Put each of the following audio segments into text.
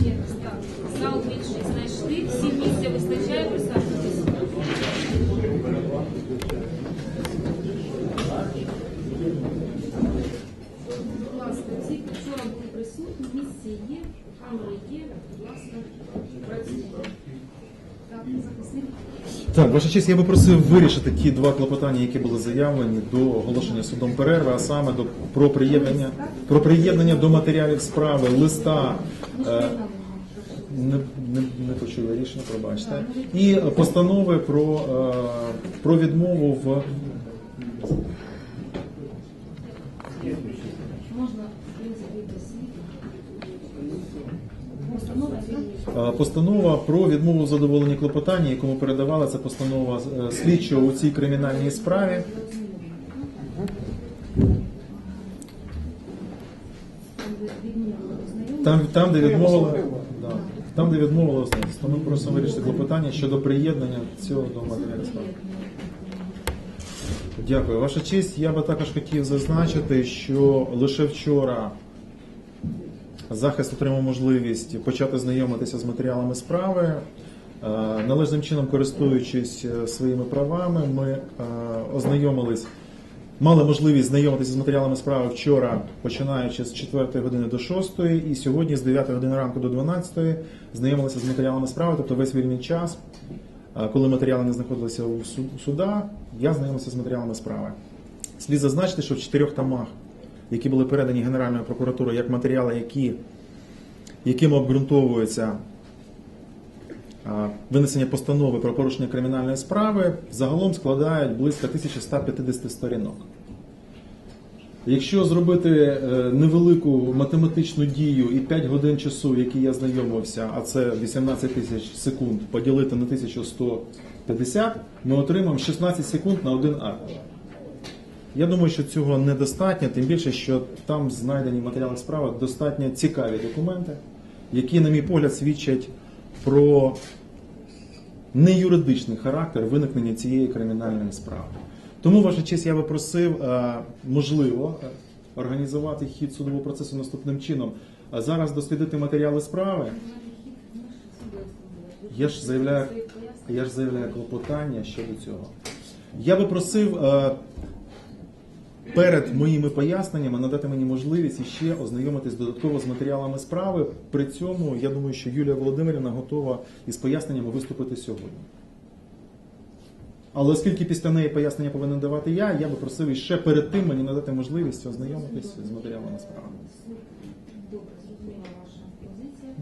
Ще раз, так. Зал більший знайшли, всі місця вистачає присаджуватись. Так, ваша честь, я би просив вирішити ті два клопотання, які були заявлені до оголошення судом перерви, а саме до про приєднання про приєднання до матеріалів справи листа. е, не, не, не почули рішення, пробачте. І постанови про, е, про відмову в Можна, в принципі, без слів. Постанова, про відмову в задоволенні клопотання, яку ми передавали, це постанова е, слідчого у цій кримінальній справі. Там. Там, де відмовили, да, там, де відмовили ознайомство. Ми просимо вирішити клопотання щодо приєднання цього до матеріалів справи. Дякую. Ваша честь, я би також хотів зазначити, що лише вчора захист отримав можливість почати знайомитися з матеріалами справи. Е, Належним чином користуючись е, своїми правами, ми е, ознайомились, мали можливість знайомитися з матеріалами справи вчора, починаючи з 4 години до 6, і сьогодні з 9 години ранку до 12 знайомилися з матеріалами справи, тобто весь вільний час, коли матеріали не знаходилися у су- суда, я знайомився з матеріалами справи. Слід зазначити, що в чотирьох томах, які були передані Генеральною прокуратурою як матеріали, які, якими обґрунтовується винесення постанови про порушення кримінальної справи, загалом складають близько 1150 сторінок. Якщо зробити е, невелику математичну дію і 5 годин часу, які я знайомився, а це 18 тисяч секунд, поділити на 1150, ми отримаємо 16 секунд на один акт. Я думаю, що цього недостатньо, тим більше, що там знайдені в матеріалах справи достатньо цікаві документи, які, на мій погляд, свідчать про неюридичний характер виникнення цієї кримінальної справи. Тому, ваша честь, я би просив, е, можливо, організувати хід судового процесу наступним чином. Зараз дослідити матеріали справи. Я ж заявляю, я ж заявляю клопотання щодо цього. Я би просив е, перед моїми поясненнями надати мені можливість іще ознайомитись додатково з матеріалами справи. При цьому я думаю, що Юлія Володимирівна готова із поясненнями виступити сьогодні. Але оскільки після неї пояснення повинен давати я, я би просив іще перед тим мені надати можливість ознайомитись з матеріалами справи. Добре, зрозуміла ваша позиція.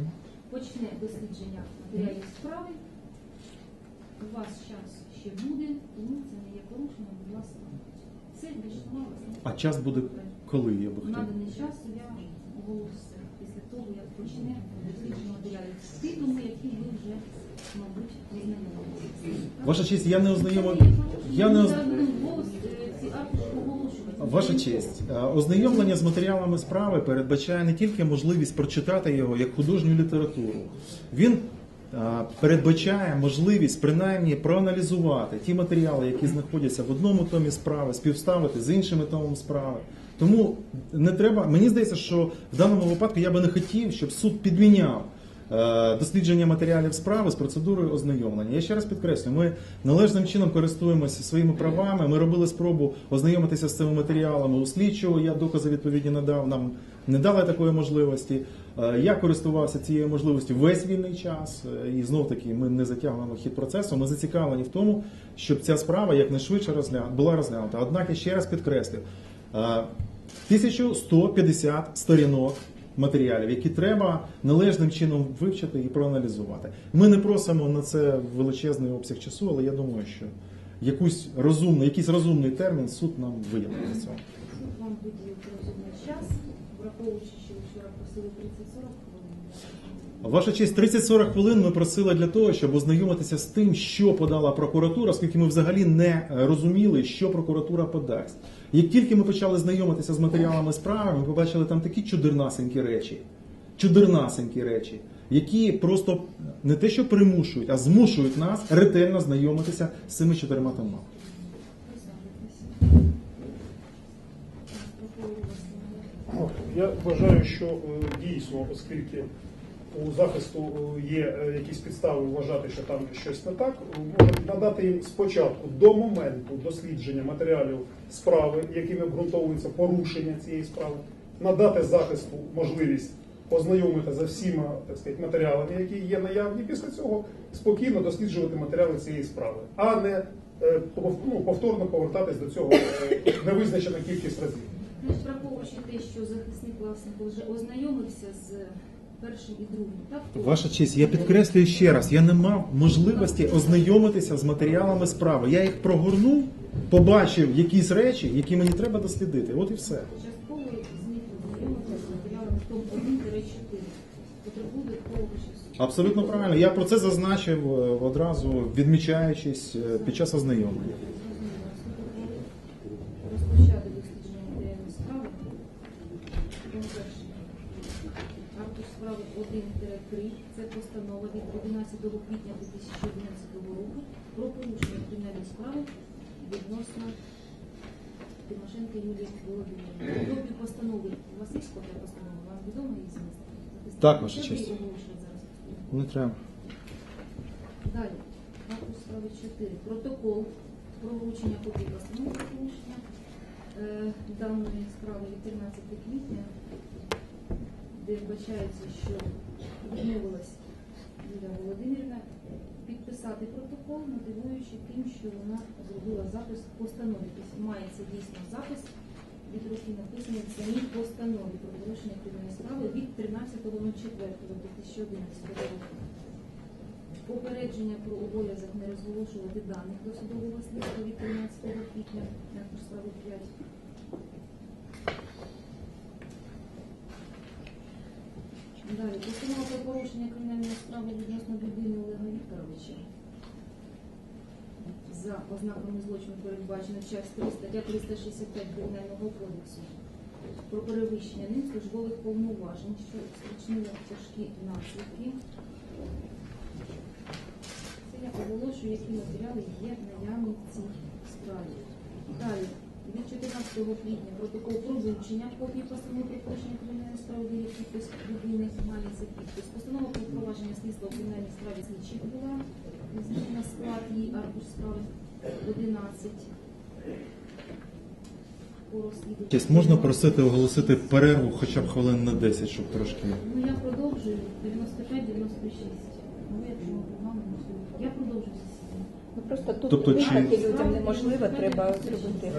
Почне дослідження матеріалів справи. У вас час ще буде, тому це не є порушення, будь ласка. А час буде коли я би хотів? Наданий час я оголошу після того, як почне дослідження матеріалів з які ви вже, мабуть, ознайомилися. Ваша честь, я не ознайомив. Я не. Ваша честь, е, ознайомлення з матеріалами справи передбачає не тільки можливість прочитати його як художню літературу. Він передбачає можливість принаймні проаналізувати ті матеріали, які знаходяться в одному томі справи, співставити з іншими томами справи. Тому не треба. Мені здається, що в даному випадку я би не хотів, щоб суд підміняв е, дослідження матеріалів справи з процедурою ознайомлення. Я ще раз підкреслю, ми належним чином користуємося своїми правами. Ми робили спробу ознайомитися з цими матеріалами у слідчого. Я докази відповідні надав. Нам не дали такої можливості. Е, Я користувався цією можливістю весь вільний час, Е, і знов таки ми не затягуємо хід процесу. Ми зацікавлені в тому, щоб ця справа якнайшвидше була розглянута. Однак я ще раз підкреслю. е, 1150 сторінок матеріалів, які треба належним чином вивчити і проаналізувати. Ми не просимо на це величезний обсяг часу, але я думаю, що якусь розумний, якийсь розумний термін суд нам виявить для цього. Суд вам виділив розумний час, враховуючи, що вчора просили 30-40 хвилин. Ваша честь, 30-40 хвилин ми просили для того, щоб ознайомитися з тим, що подала прокуратура, оскільки ми взагалі не розуміли, що прокуратура подасть. Як тільки ми почали знайомитися з матеріалами справи, ми побачили там такі чудернасенькі речі, чудернасенькі речі, які просто не те, що примушують, а змушують нас ретельно знайомитися з цими чотирма томами. Присаджуйтеся. Прокурор у вас немає. Я вважаю, що е, дійсно, оскільки у захисту е, є е, якісь підстави вважати, що там щось не так, може надати їм спочатку до моменту дослідження матеріалів справи, якими обґрунтовується порушення цієї справи, надати захисту можливість ознайомити за всіма так сказати, матеріалами, які є наявні, після цього спокійно досліджувати матеріали цієї справи, а не е, ну, повторно повертатись до цього е, невизначену кількість разів. Значить, враховуючи те, що захисник власник вже ознайомився з першим і другим, так? Ваша честь, я підкреслюю ще раз, я не мав можливості ознайомитися з матеріалами справи. Я їх прогорнув, побачив якісь речі, які мені треба дослідити. От і все. Частково зміг ознайомитися з матеріалами том 1-4. Потребує. Абсолютно правильно. Я про це зазначив е, одразу, відмічаючись е, під час ознайомлення. Розпочати дослідження матеріалів справи. Пункт перший. Аркуш справи 1-3. Це постанова від 11 квітня 2011 року про порушення кримінальної справи відносно Тимошенка Юлії Володимирівни. Копію постанови. У вас є копія постанови? Вам відомо її зміст? Так, Ваша Це честь. зараз? Не треба. Далі, аркуш справи 4. Протокол про вручення копії постанови про порушення е, даної справи від 13 квітня, де вбачається, що відмовилась Юлія Володимирівна підписати протокол, мотивуючи тим, що вона зробила запис в постанові. Тобто мається дійсно запис від руки написаний в самій постанові про порушення кримінальної справи від 13.04.2011 року. Попередження про обов'язок не розголошувати даних до судового слідства від 13 квітня на справи 5. Далі, постанова про порушення кримінальної справи відносно людини Олега Вікторовича. За ознаками злочину передбачено частина стаття 365 Кримінального кодексу про перевищення ним службових повноважень, що спричинило тяжкі наслідки. Це я оголошую, які матеріали є наявні в цій справі. Далі, від 14 квітня протокол про вручення копії постанови про порушення кримінальної справи, є підпис людини, мається підпис. Постанова про впровадження слідства у кримінальній справі слідчих була змінена склад її аркуш справи 11. Честь, можна просити оголосити перерву хоча б хвилин на 10, щоб трошки. Ну я продовжую 95-96. Ну, якщо то я продовжую. Ну просто тут Тобто чи- виїхати людям неможливо, треба зробити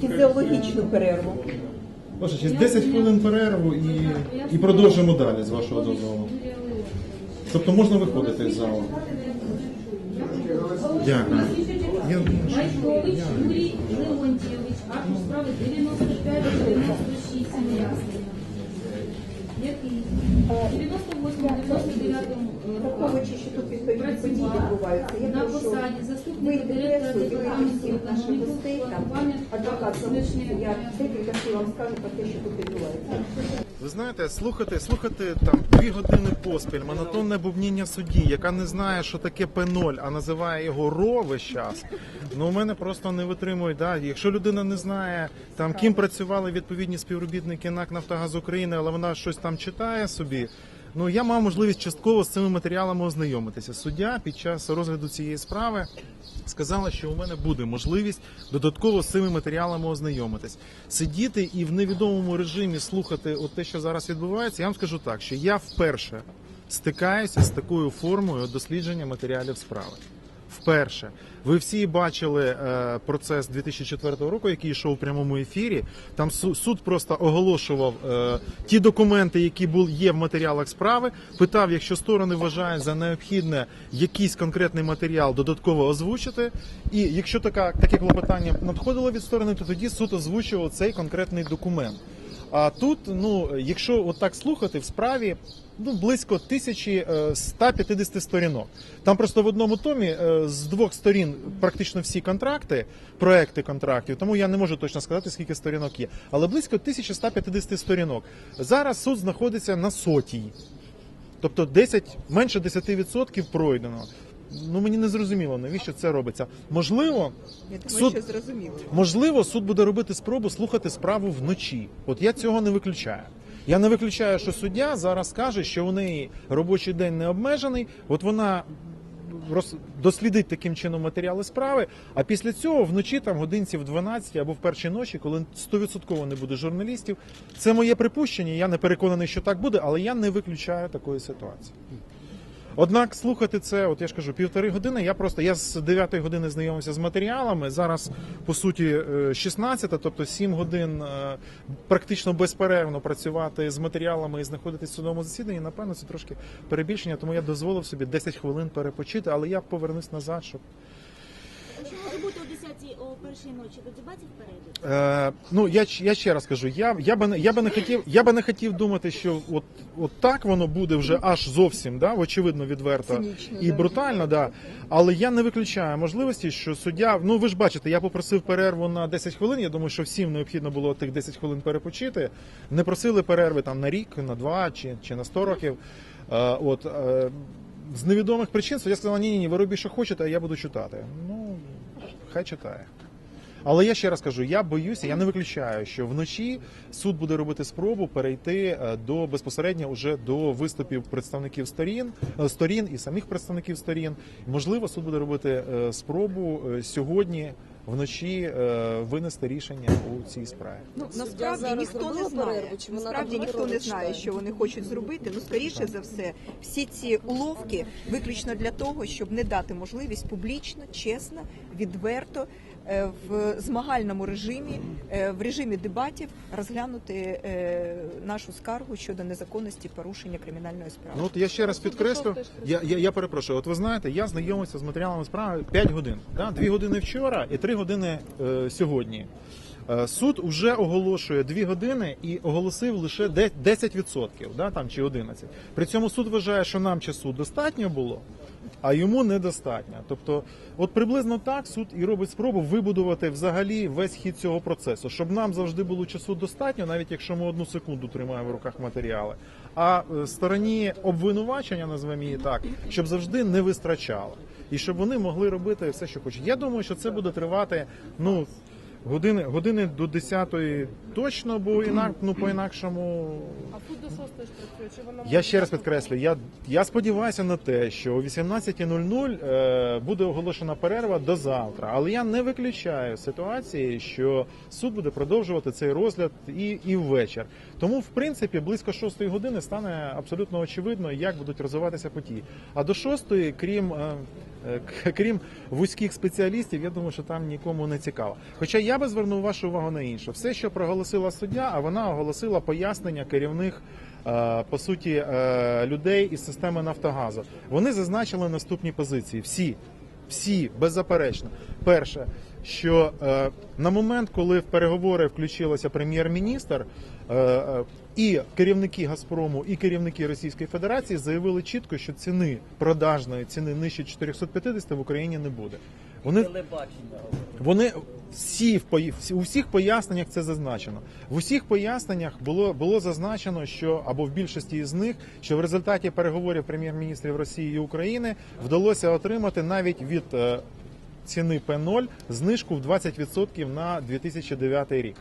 фізіологічну перерву. Ваша честь, 10 хвилин перерву і, і продовжимо далі з вашого дозволу. Тобто можна виходити з залу. Дякую. Я Юрій Леонтійович, аркуш справи 95-96 пояснення. Який? В 98-99 Враховуючи, що тут відповідні події відбуваються, я на прошу посаді заступника директора пресу, наших гостей, там, адвокат я декілька слів вам скажу про те, що тут відбувається. Знаєте, слухати, слухати там дві години поспіль, монотонне бубніння судді, яка не знає, що таке П0, а називає його РО весь час. Ну у мене просто не витримують. Да? Якщо людина не знає, там ким працювали відповідні співробітники НАК Нафтогаз України, але вона щось там читає собі. Ну я мав можливість частково з цими матеріалами ознайомитися. Суддя під час розгляду цієї справи сказала, що у мене буде можливість додатково з цими матеріалами ознайомитись. Сидіти і в невідомому режимі слухати от те, що зараз відбувається. Я вам скажу так, що я вперше стикаюся з такою формою дослідження матеріалів справи. Вперше ви всі бачили е, процес 2004 року, який йшов у прямому ефірі. Там су- суд просто оголошував е, ті документи, які були є в матеріалах справи. Питав, якщо сторони вважають за необхідне якийсь конкретний матеріал додатково озвучити. І якщо така таке клопотання надходило від сторони, то тоді суд озвучував цей конкретний документ. А тут, ну, якщо от так слухати, в справі ну, близько 1150 сторінок. Там просто в одному томі е, з двох сторін практично всі контракти, проекти контрактів, тому я не можу точно сказати, скільки сторінок є. Але близько 1150 сторінок. Зараз суд знаходиться на сотій. Тобто 10, менше 10% пройдено. Ну мені не зрозуміло, навіщо це робиться. Можливо, Я думаю, Суд- що зрозуміло. Можливо, суд буде робити спробу слухати справу вночі. От я цього не виключаю. Я не виключаю, що суддя зараз каже, що у неї робочий день не обмежений. От вона роз... дослідить таким чином матеріали справи. А після цього вночі, там годинці в 12 або в першій ночі, коли 100% не буде журналістів. Це моє припущення. Я не переконаний, що так буде, але я не виключаю такої ситуації. Однак слухати це, от я ж кажу, півтори години. Я просто я з 9 години знайомився з матеріалами. Зараз по суті е, 16, тобто 7 годин е, практично безперервно працювати з матеріалами і знаходитись в судовому засіданні. Напевно, це трошки перебільшення, тому я дозволив собі 10 хвилин перепочити, але я повернусь назад, щоб Що може бути о 10 першій ночі? До дебатів перейдуть? Е, ну я я ще раз кажу, я, я би не я би не хотів, я би не хотів думати, що от, от так воно буде вже аж зовсім, да, очевидно, відверто Цинічно, і да. брутально, да. Але я не виключаю можливості, що суддя, ну ви ж бачите, я попросив перерву на 10 хвилин. Я думаю, що всім необхідно було тих 10 хвилин перепочити. Не просили перерви там на рік, на два чи, чи на 100 років. Е, от е, з невідомих причин суддя сказала, ні, ні, ні, ви робіть, що хочете, а я буду читати. Ну, хай читає. Але я ще раз кажу, я боюся, я не виключаю, що вночі суд буде робити спробу перейти е, до безпосередньо уже до виступів представників сторін, е, сторін і самих представників сторін. Можливо, суд буде робити е, спробу сьогодні вночі е, винести рішення у цій справі. Ну насправді ніхто не знає. перерву, чи Насправді ніхто не знає, що вони хочуть зробити. Ну скоріше за все, всі ці уловки виключно для того, щоб не дати можливість публічно, чесно, відверто. Е, В змагальному режимі, е, в режимі дебатів розглянути е, нашу скаргу щодо незаконності порушення кримінальної справи. Ну от я ще раз підкреслю. Я, я, я перепрошую. От ви знаєте, я знайомився з матеріалами справи 5 годин. Да? 2 години вчора і 3 години е, сьогодні. Суд вже оголошує 2 години і оголосив лише де- 10%, да, там, чи 11%. При цьому суд вважає, що нам часу достатньо було, а йому недостатньо. Тобто, от приблизно так суд і робить спробу вибудувати взагалі весь хід цього процесу, щоб нам завжди було часу достатньо, навіть якщо ми одну секунду тримаємо в руках матеріали. А е, стороні обвинувачення, назвемо її так, щоб завжди не вистачало, І щоб вони могли робити все, що хочуть. Я думаю, що це буде тривати ну, години, години до 10 точно, бо інак, ну, по-інакшому А тут до 6 ж працює, чи вона я ще раз підкреслюю, я, я сподіваюся на те, що о 18.00 е, буде оголошена перерва до завтра. Але я не виключаю ситуації, що суд буде продовжувати цей розгляд і, і ввечір. Тому, в принципі, близько 6 години стане абсолютно очевидно, як будуть розвиватися події. А до 6, крім. е, Крім вузьких спеціалістів, я думаю, що там нікому не цікаво. Хоча я би звернув вашу увагу на інше. Все, що проголосила суддя, а вона оголосила пояснення керівних е, по суті е, людей із системи Нафтогазу. Вони зазначили наступні позиції. Всі, всі беззаперечно. Перше, що е, на момент, коли в переговори включилося прем'єр-міністр, е, е, і керівники Газпрому, і керівники Російської Федерації заявили чітко, що ціни продажної ціни нижче 450 в Україні не буде. Вони вони всі в у всіх поясненнях це зазначено. В усіх поясненнях було було зазначено, що або в більшості з них, що в результаті переговорів прем'єр-міністрів Росії і України вдалося отримати навіть від ціни П0 знижку в 20% на 2009 рік.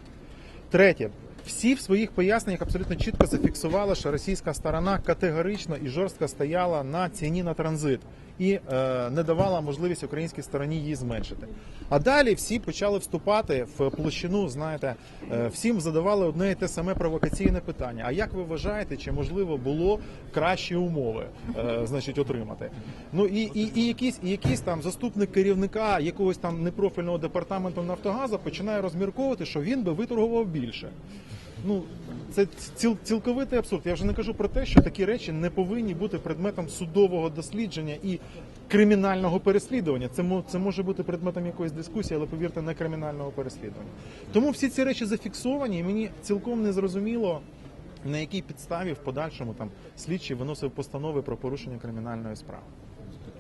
Третє. Всі в своїх поясненнях абсолютно чітко зафіксували, що російська сторона категорично і жорстко стояла на ціні на транзит і е, не давала можливість українській стороні її зменшити. А далі всі почали вступати в площину. Знаєте, е, всім задавали одне і те саме провокаційне питання. А як ви вважаєте, чи можливо було кращі умови, е, значить, отримати? Ну і, і, і якийсь і якийсь там заступник керівника якогось там непрофільного департаменту Нафтогазу починає розмірковувати, що він би виторгував більше. Ну це ціл, цілковитий абсурд. Я вже не кажу про те, що такі речі не повинні бути предметом судового дослідження і кримінального переслідування. Це це може бути предметом якоїсь дискусії, але повірте, не кримінального переслідування. Тому всі ці речі зафіксовані, і мені цілком не зрозуміло. На якій підставі в подальшому там слідчий виносив постанови про порушення кримінальної справи.